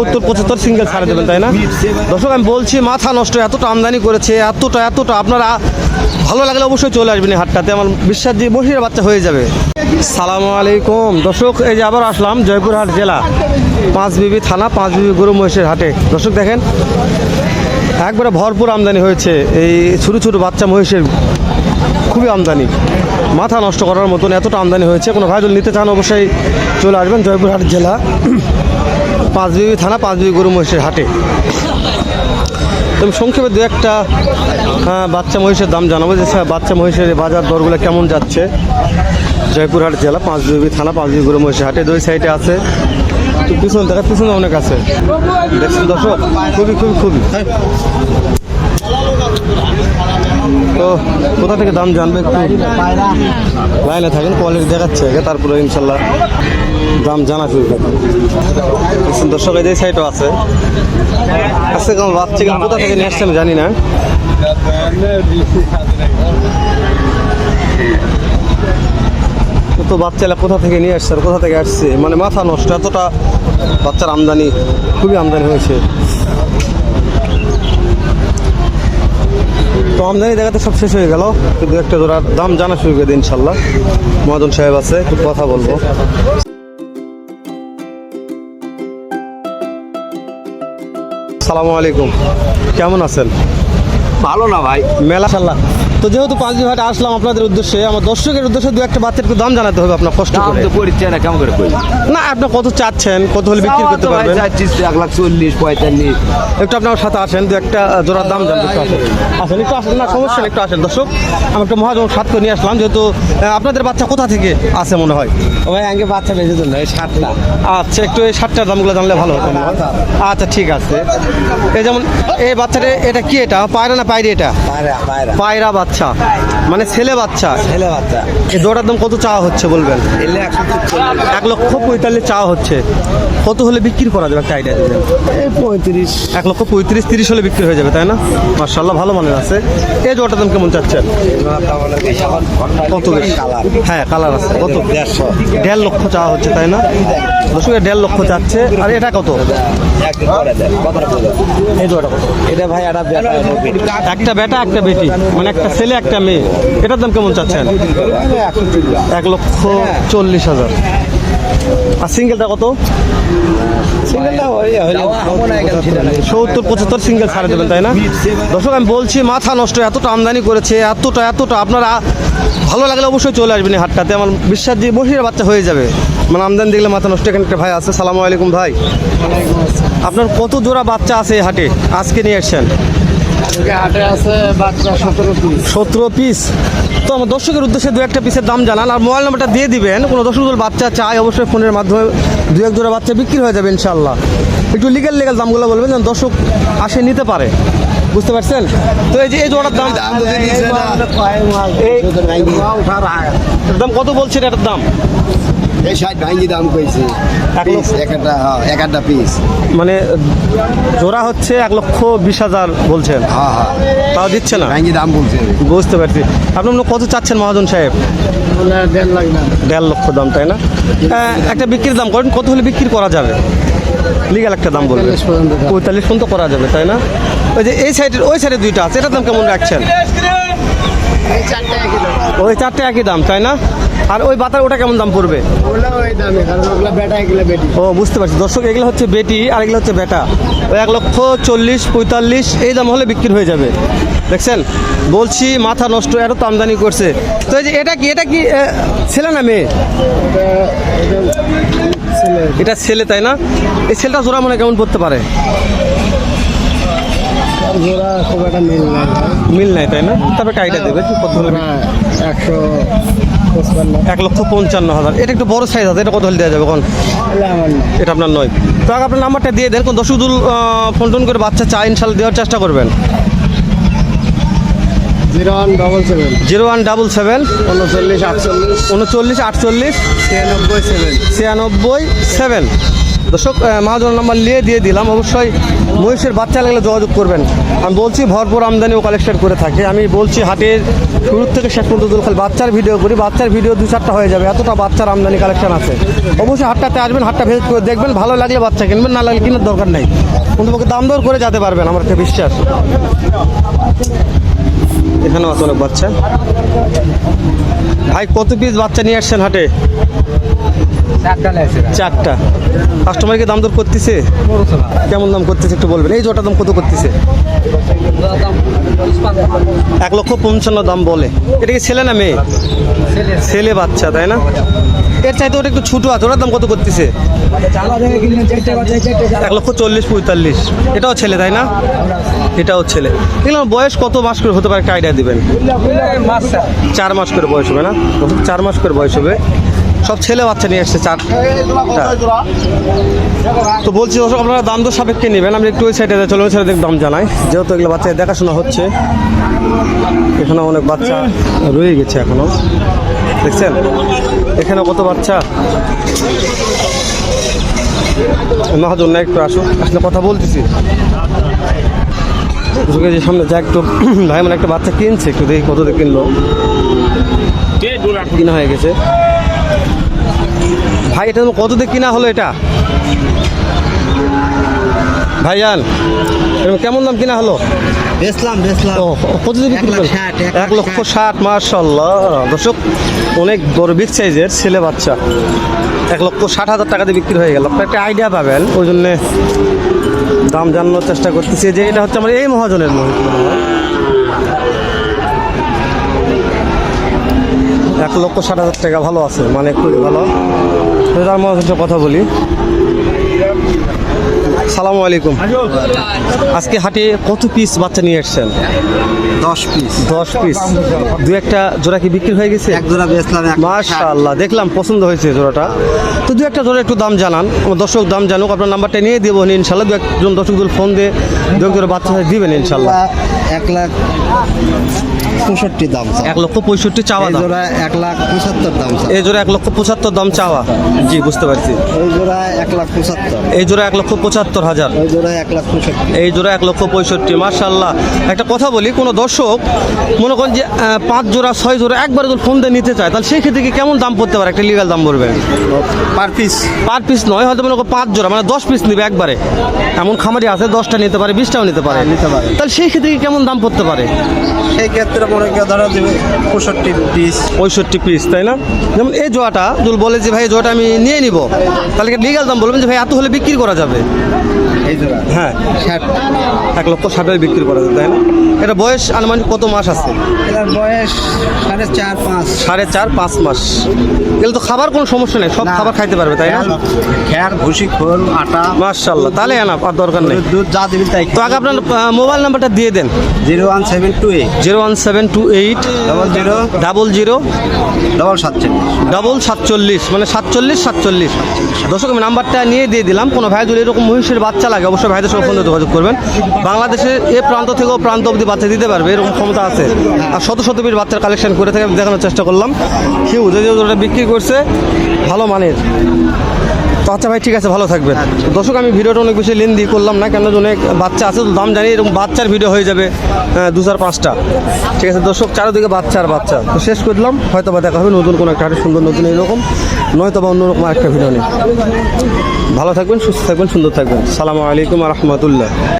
সত্তর পঁচাত্তর সিঙ্গেল ছাড়ে দেবেন, তাই না? দর্শক, আমি বলছি, মাথা নষ্ট, এতটা আমদানি করেছে, এতটা এতটা, আপনারা ভালো লাগলে অবশ্যই চলে আসবেন হাটটাতে, আমার বিশ্বাস দিয়ে বসির বাচ্চা হয়ে যাবে। সালামু আলাইকুম। দর্শক, এই যে আবার আসলাম, জয়পুরহাট জেলা পাঁচ বিবি থানা পাঁচ বিবি গরু মহিষের হাটে। দর্শক, দেখেন, একবারে ভরপুর আমদানি হয়েছে, এই ছোটো ছোটো বাচ্চা মহিষের খুবই আমদানি। মাথা নষ্ট করার মতন এতটা আমদানি হয়েছে। কোনো ভাই যদি নিতে চান, অবশ্যই চলে আসবেন জয়পুরহাট জেলা। পাঁচবিবি থানা পাঁচ পাঁচবিবি গরু মহিষের হাটে। তুমি সংক্ষেপে দু একটা আহ, বাচ্চা মহিষের দাম জানাব। যে বাচ্চা মহিষের বাজার দরগুলো কেমন যাচ্ছে? জয়পুরহাট জেলা পাঁচ পাঁচবিবি থানা পাঁচ পাঁচবিবি গরু মহিষের হাটে। দুই সাইডে আছে। পিছন দেখা পিছনে অনেক আছে। দেখছেন দর্শক? খুবই খুবই খুবই তো কোথা থেকে দাম জানবে লাইনে থাকেন কোয়ালিটি দেখাচ্ছে আগে, তারপরে ইনশাল্লাহ দাম জানা শুরু দেখছেন দর্শক, এই যে সাইডও আছে। আজকে কেমন বাচ্চা কিন্তু কোথা থেকে নিয়ে আসছে আমি জানি না। তো বাচ্চারা কোথা থেকে নিয়ে আসছে আর কোথা থেকে আসছে? মানে মাথা নষ্ট, এতটা বাচ্চার আমদানি, খুবই আমদানি হয়েছে। তো আমদানি দেখাতে সব শেষ হয়ে গেল। দু একটা জোড়ার দাম জানা শুরু করে দিন ইনশাল্লাহ। মহাজন সাহেব আছে একটু কথা বলব। সালামু আলাইকুম। কেমন আছেন? ভালো না ভাই। মেলা সাল্লাহ তো যেহেতু পাঁচ বিঘাটে আসলাম আপনাদের উদ্দেশ্যে আমার দর্শকের উদ্দেশ্যে দু একটা বাচ্চার একটু দাম জানাতে হবে আপনার কষ্ট করে। পড়ছে না কেমন করে করি না আপনি কত চাচ্ছেন কত হলে বিক্রি করতে পারবেন? এক লাখ চল্লিশ পঁয়তাল্লিশ। একটু আপনার সাথে আসেন দু একটা জোড়ার দাম জানতে আসেন। আসেন একটু আসেন না সমস্যা নেই, একটু আসেন। দর্শক আমি একটা মহাজন সাত করে নিয়ে আসলাম যেহেতু আপনাদের বাচ্চা কোথা থেকে আসে মনে হয়? ভাই আগে বাচ্চা বেঁচে তো নয় ষাটটা আচ্ছা একটু এই সাতটার দামগুলো জানলে ভালো হতো মনে আচ্ছা। ঠিক আছে। এই যেমন এই বাচ্চাটা এটা কি এটা? পায়রা না পায়রি এটা? পায়রা পায়রা। পায়রা বাচ্চা? মানে ছেলে বাচ্চা? ছেলে বাচ্চা। এই জোড়ার দাম কত চাওয়া হচ্ছে বলবেন? এক লক্ষ পঁয়তাল্লিশ চাওয়া হচ্ছে। কত হলে বিক্রি করা যাবে? একটা আইডিয়া দেবেন। এই পঁয়ত্রিশ। এক লক্ষ পঁয়ত্রিশ তিরিশ হলে বিক্রি হয়ে যাবে তাই না? মার্শাল্লাহ ভালো মানের আছে। এই জোড়াটার দাম কেমন চাচ্ছেন কত হ্যাঁ কালার আছে। কত? দেড়শো। দেড় লক্ষ চাওয়া হচ্ছে তাই না? দর্শক দেড় লক্ষ চাচ্ছে আর এটা কত? এই জোড়াটা এটা ভাই একটা বেটা একটা বেটা। একটা বেটি মানে একটা ছেলে একটা মেয়ে। এটার দাম কেমন চাচ্ছেন? এক লক্ষ চল্লিশ হাজার। আর সিঙ্গেলটা কত? সত্তর পঁচাত্তর সিঙ্গেল ছাড়ে দেবেন তাই না? দর্শক আমি বলছি মাথা নষ্ট এতটা আমদানি করেছে এতটা এতটা। আপনারা ভালো লাগলে অবশ্যই চলে আসবেন হাটটাতে। আমার বিশ্বাস দিয়ে বসির বাচ্চা হয়ে যাবে। মানে আমদানি দেখলে মাথা নষ্ট এখানে একটা ভাই আছে সালামু আলাইকুম ভাই। আপনার কত জোড়া বাচ্চা আছে এই হাটে? আজকে নিয়ে এসছেন হাটে আছে বাচ্চা সতেরো পিস। সতেরো পিস। তো আমার দর্শকের উদ্দেশ্যে দু একটা পিসের দাম জানান আর মোবাইল নাম্বারটা দিয়ে দিবেন। কোনো দর্শক বাচ্চা চায় অবশ্যই ফোনের মাধ্যমে দু এক জোড়া বাচ্চা বিক্রি হয়ে যাবে ইনশাল্লাহ একটু লিগেল লিগেল দামগুলো বলবেন যেন দর্শক আসে নিতে পারে। বুঝতে পারছেন? তো এই যে এই জোড়ার দাম দাম কত বলছেন এটার দাম? এই ষাট ভাঙ্গি দাম কইছে। পিস এক একটা হ্যাঁ, এক একটা পিস মানে জোড়া হচ্ছে এক লক্ষ বিশ হাজার বলছেন। হ্যাঁ হ্যাঁ। তাও দিচ্ছে না? ভাঙ্গি দাম বলছে। বুঝতে পারছি। আপনি কত চাচ্ছেন মহাজন সাহেব? দেড় লাখ দেড় লক্ষ দাম তাই না? হ্যাঁ, একটা বিক্রির দাম করেন কত হলে বিক্রি করা যাবে? লিগাল একটা দাম বলবেন পঁয়তাল্লিশ পর্যন্ত দাম। পঁয়তাল্লিশ পর্যন্ত করা যাবে তাই না? ওই যে এই সাইডের ওই সাইডে দুইটা আছে এটার দাম কেমন রাখছেন? ওই চারটে একই দাম, তাই না? আর ওই বাতার, ওটা কেমন দাম পড়বে? ও, বুঝতে পারছি। দর্শক, এগুলো হচ্ছে বেটি আর এগুলো হচ্ছে বেটা। ওই এক লক্ষ চল্লিশ, পঁয়তাল্লিশ, এই দাম হলে বিক্রি হয়ে যাবে। দেখছেন? বলছি, মাথা নষ্ট, এত তো আমদানি করছে। তো এই যে, এটা কি এটা কি ছেলে না মেয়ে? এটা ছেলে, তাই না? এই ছেলেটা জোড়া মনে কেমন পড়তে পারে? জোড়া খুব একটা মিল নাই মিল নাই তাই না? তবে কাইটা দেবে কি কত হলে হ্যাঁ একশো এক লক্ষ পঞ্চান্ন হাজার। এটা একটু বড় সাইজ আছে এটা কত হলে দেওয়া যাবে কোন এটা আপনার নয়। তো আপনার নাম্বারটা দিয়ে দেন কোন দশুদুল ফোন টোন করে বাচ্চা চা ইনশাল্লাহ দেওয়ার চেষ্টা করবেন। Zero one double seven zero one double seven উনচল্লিশ আটচল্লিশ। উনচল্লিশ আটচল্লিশ। ছিয়ানব্বই সেভেন ছিয়ানব্বই সেভেন দর্শক মহাজন নাম্বার নিয়ে দিয়ে দিলাম। অবশ্যই মহিষের বাচ্চা লাগলে যোগাযোগ করবেন। আমি বলছি ভরপুর আমদানি ও কালেকশন করে থাকে। আমি বলছি হাটের শুরু থেকে শেষ পর্যন্ত খালি। বাচ্চার ভিডিও করি, বাচ্চার ভিডিও দু চারটা হয়ে যাবে। এতটা বাচ্চার আমদানি কালেকশন আছে। অবশ্যই হাটটাতে আসবেন, হাটটা ভেজ করে দেখবেন। ভালো লাগলে বাচ্চা কিনবেন, না লাগলে কেনার দরকার নেই। কিন্তু দাম দর করে যেতে পারবেন, আমার একটা বিশ্বাস। এখানেও আছে অনেক বাচ্চা। ভাই, কত পিস বাচ্চা নিয়ে আসছেন হাটে? চারটা কাস্টমারকে দাম দর করতেছে? কেমন দাম করতেছে একটু বলবেন? এই জোটা দাম কত করতেছে? এক লক্ষ পঞ্চান্ন দাম বলে। এটা কি ছেলে না মেয়ে? ছেলে। বাচ্চা তাই না? এর চাইতে ওটা একটু ছোটো আছে ওটার দাম কত করতেছে? এক লক্ষ চল্লিশ পঁয়তাল্লিশ। এটাও ছেলে তাই না? এটাও ছেলে। এগুলো বয়স কত মাস করে হতে পারে? একটা আইডিয়া দিবেন। চার মাস করে বয়স হবে না? চার মাস করে বয়স হবে। সব ছেলে বাচ্চা নিয়ে আসছে চার তো বলছি দর্শক, আপনারা দাম তো সাপেক্ষে নেবেন আমি একটু ওই সাইডে চলো ওই সাইডে দাম জানাই। যেহেতু এগুলো বাচ্চা দেখাশোনা হচ্ছে, এখানে অনেক বাচ্চা রয়ে গেছে এখনও। দেখছেন? এখানে কত বাচ্চা? মহাজন না, একটু আসুন। আসলে কথা বলতেছি। কেজি সামনে যা একটু, ভাই মানে একটা বাচ্চা কিনছে, একটু দেখি কত দিয়ে কিনলো। কিনা হয়ে গেছে। ভাই এটা কত দিয়ে কিনা হলো এটা? ভাইজান কেমন দাম কিনা হলো? বেচলাম বেচলাম। ও কত এক লক্ষ ষাট। মার্শাল্লাহ দর্শক অনেক বড় বিগ সাইজের ছেলে বাচ্চা। এক লক্ষ ষাট হাজার টাকা দিয়ে বিক্রি হয়ে গেল। আপনার একটা আইডিয়া পাবেন ওই জন্যে দাম জানানোর চেষ্টা করতেছি। যে এটা হচ্ছে আমার এই মহাজনের মহিষ এক লক্ষ ষাট হাজার টাকা ভালো আছে মানে খুবই ভালো। তার সাথে কথা বলি। সালামু আলাইকুম। আজকে হাটে কত পিস বাচ্চা নিয়ে এসছেন দশ পিস দশ পিস দু একটা জোড়া কি বিক্রি হয়ে গেছে? এক জোড়া বেচলাম মাশাআল্লাহ দেখলাম পছন্দ হয়েছে জোড়াটা। তো দু একটা জোড়া একটু দাম জানান আমার দর্শক দাম জানুক আপনার নাম্বারটা নিয়ে দেবো ইনশাল্লাহ দু একজন দর্শক ফোন দিয়ে দু এক জোড়া বাচ্চা দিবেন ইনশাল্লাহ এক লাখ পঁয়ষট্টি দাম এক লক্ষ পঁয়ষট্টি চাওয়া এই জোড়া এক লাখ পঁচাত্তর দাম এই জোড়া এক লক্ষ পঁচাত্তর দাম চাওয়া। জি বুঝতে পারছি। ওই জোড়া এক লাখ পঁচাত্তর। এই জোড়া এক লক্ষ পঁচাত্তর হাজার। ওই জোড়া এক লাখ পঁয়ষট্টি। এই জোড়া এক লক্ষ পঁয়ষট্টি মার্শাল্লাহ একটা কথা বলি কোনো দর্শক মনে করেন যে পাঁচ জোড়া ছয় জোড়া একবারে যদি ফোন দিয়ে নিতে চায় তাহলে সেই ক্ষেত্রে কি কেমন দাম পড়তে পারে? একটা লিগাল দাম পড়বে পার পিস পার পিস নয় হয়তো মনে করো পাঁচ জোড়া মানে দশ পিস নিবে একবারে। এমন খামারি আছে দশটা নিতে পারে বিশটাও নিতে পারে। নিতে পারে। তাহলে সেই ক্ষেত্রে কি কেমন দাম পড়তে পারে? সেই ক্ষেত্রে কেউ ধরো দেবে পঁয়ষট্টি পিস পঁয়ষট্টি পিস তাই না? যেমন এই জোয়াটা যদি বলে যে ভাই জোয়াটা আমি নিয়ে নিব। তাহলে লিগাল দাম বলবেন যে ভাই এত হলে বিক্রি করা যাবে? এই জোড়া হ্যাঁ। ষাট। এক লক্ষ ষাটে বিক্রি করা যাবে তাই না? এটা বয়স আনুমানিক কত মাস আছে? এটার বয়স সাড়ে চার পাঁচ। সাড়ে চার পাঁচ মাস। এগুলো তো খাবার কোনো সমস্যা নেই সব খাবার খাইতে পারবে তাই না? খ্যার ভুসি খোল আটা। মার্শাল্লাহ তাহলে আনা আর দরকার নেই। দুধ যা দিবি তাই তো আগে আপনার মোবাইল নাম্বারটা দিয়ে দেন। Zero one seven two eight. Zero one seven two eight double zero double zero double সাতচল্লিশ। ডাবল সাতচল্লিশ মানে সাতচল্লিশ সাতচল্লিশ। দর্শক আমি নাম্বারটা নিয়ে দিয়ে দিলাম। কোনো ভাই যদি এরকম মহিষের বাচ্চা লাগে অবশ্যই ভাইদের সঙ্গে ফোনে যোগাযোগ করবেন। বাংলাদেশের এ প্রান্ত থেকেও প্রান্ত অবধি বাচ্চা দিতে পারবে এরকম ক্ষমতা আছে। আর শত শত পিস বাচ্চার কালেকশন করে থেকে দেখানোর চেষ্টা করলাম। কেউ যদি ওটা বিক্রি করছে ভালো মানের। তো আচ্ছা ভাই, ঠিক আছে, ভালো থাকবেন। দর্শক, আমি ভিডিওটা অনেক বেশি লেন্দি করলাম না কেন অনেক বাচ্চা আছে, তো দাম জানি এরকম বাচ্চার ভিডিও হয়ে যাবে দু চার, পাঁচটা। ঠিক আছে, দর্শক, চারোদিকে বাচ্চা আর বাচ্চা। তো শেষ করলাম হয়তো বা দেখা হবে নতুন কোনো একটা সুন্দর নতুন এরকম নয়তো বা অন্যরকম আরেকটা ভিডিও নেই ভালো থাকবেন, সুস্থ থাকবেন, সুন্দর থাকবেন। সালামু আলাইকুম রহমতুল্লাহ।